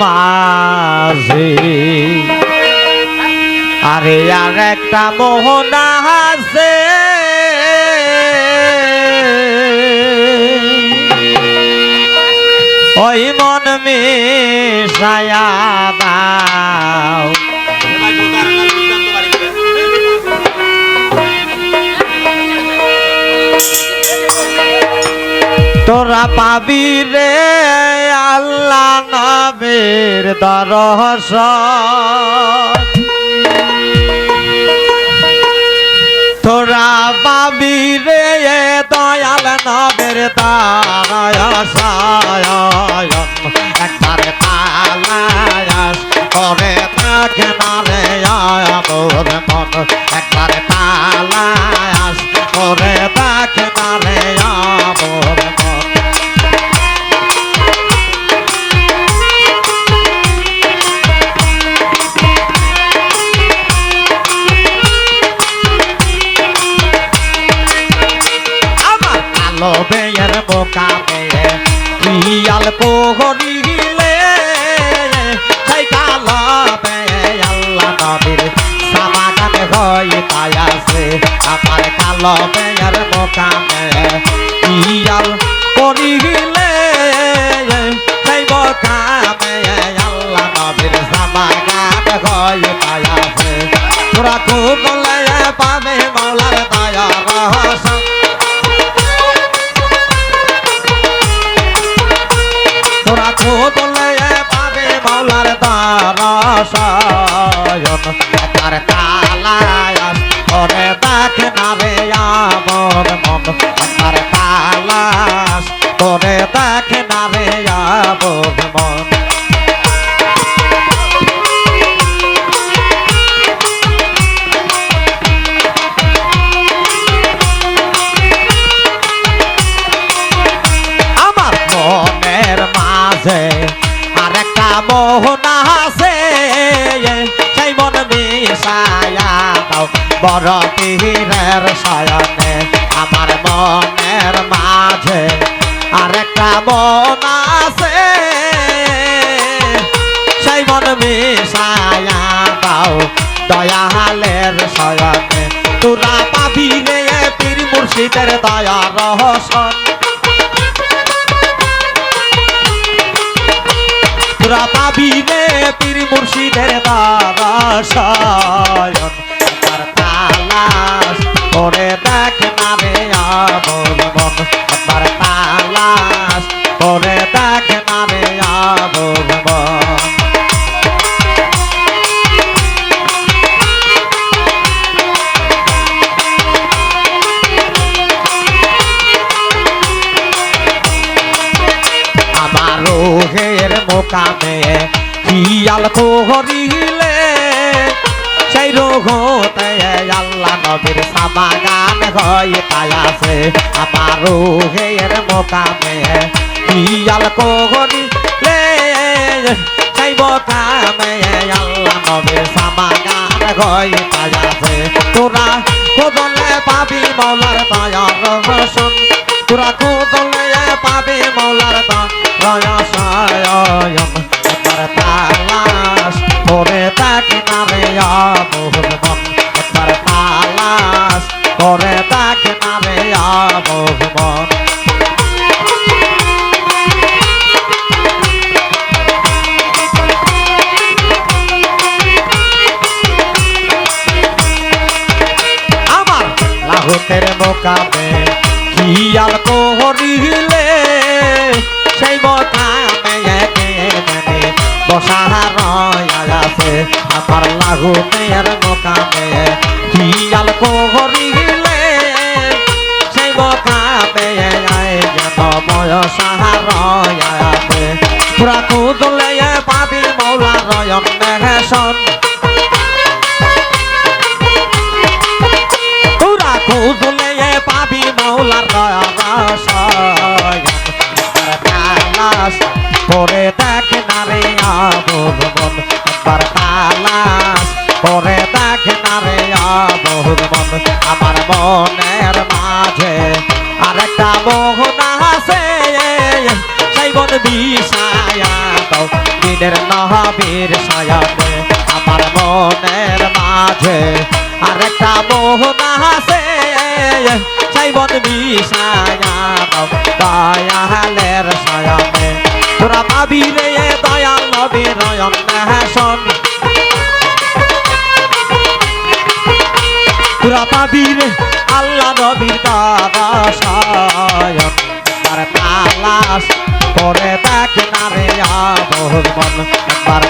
মাঝে। আরে আর একটা মোহনা আছে। ওই মন মিশায়া দাও। তোরা পাবি রে আল্লাহ নবীর দরহস। তোরা পাবি রে দয়াল নবীর দরস কোহরিলে সেই কালো বেয়ে আল্লাহ নবীর সামাগান হই পায়াছে আমার কালো বেয়ের বোকা মেয়ে পিয়াল করিলে সেই বোকা মেয়ে আল্লাহ নবীর সামাগান খুব পাবে মাওলার দারাসায়ন তার তালায়াস করে দেখ না রে আমর মন তার তালাস করে দেখ বড় তীরের শয়নে আমার মনের মাঝে আর একটা মন আছে। সেই মন মিশায়া দাও দয়ালের শয়নে তোরা পাবি রে পীর মুর্শিদের দয়া রহসন তোরা পাবি রে পীর মুর্শিদের দারাশায়ন তার রোহের মোকামে হিয়াল কোহরিলে সেই রোহতে আল্লাহ নবীর সামাগান হয়ে পায়াছে আমার রোহের মোকামে হিয়াল কোহরিলে সেই মোকামে আল্লাহ নবীর সামাগান হয়ে পায়াছে তোরা কোদলে পাবি মৌলার দয়ার রহসন তোরা কোদলে পাবি মৌলার দয়াশায়ন একবার তালাশ করে তাকে আছে আমার লাহুতের মোকামে খিয়াল কোহরিলে সেই মোকামে যেন বয়সার আছে পুরা কুদলে পাবি মৌলা রয়ন মেঘেশন করে দেখ না মন, আমার মনের মাঝে আরেকটা মোহনা আছে। সেই মন বিষায়া দাও দিনের নহাবীর সায়াতে আমার মনের মাঝে আরেকটা মোহন আছে। চাইবন বিষায়া দয়ালের সায়াতে। তোরা পাবি রে দয়াল নবী নয়ন তোরা আল্লাহ নবীর দাদাশায় তার তালাশ করে দেখ না রে আবহর মন একবার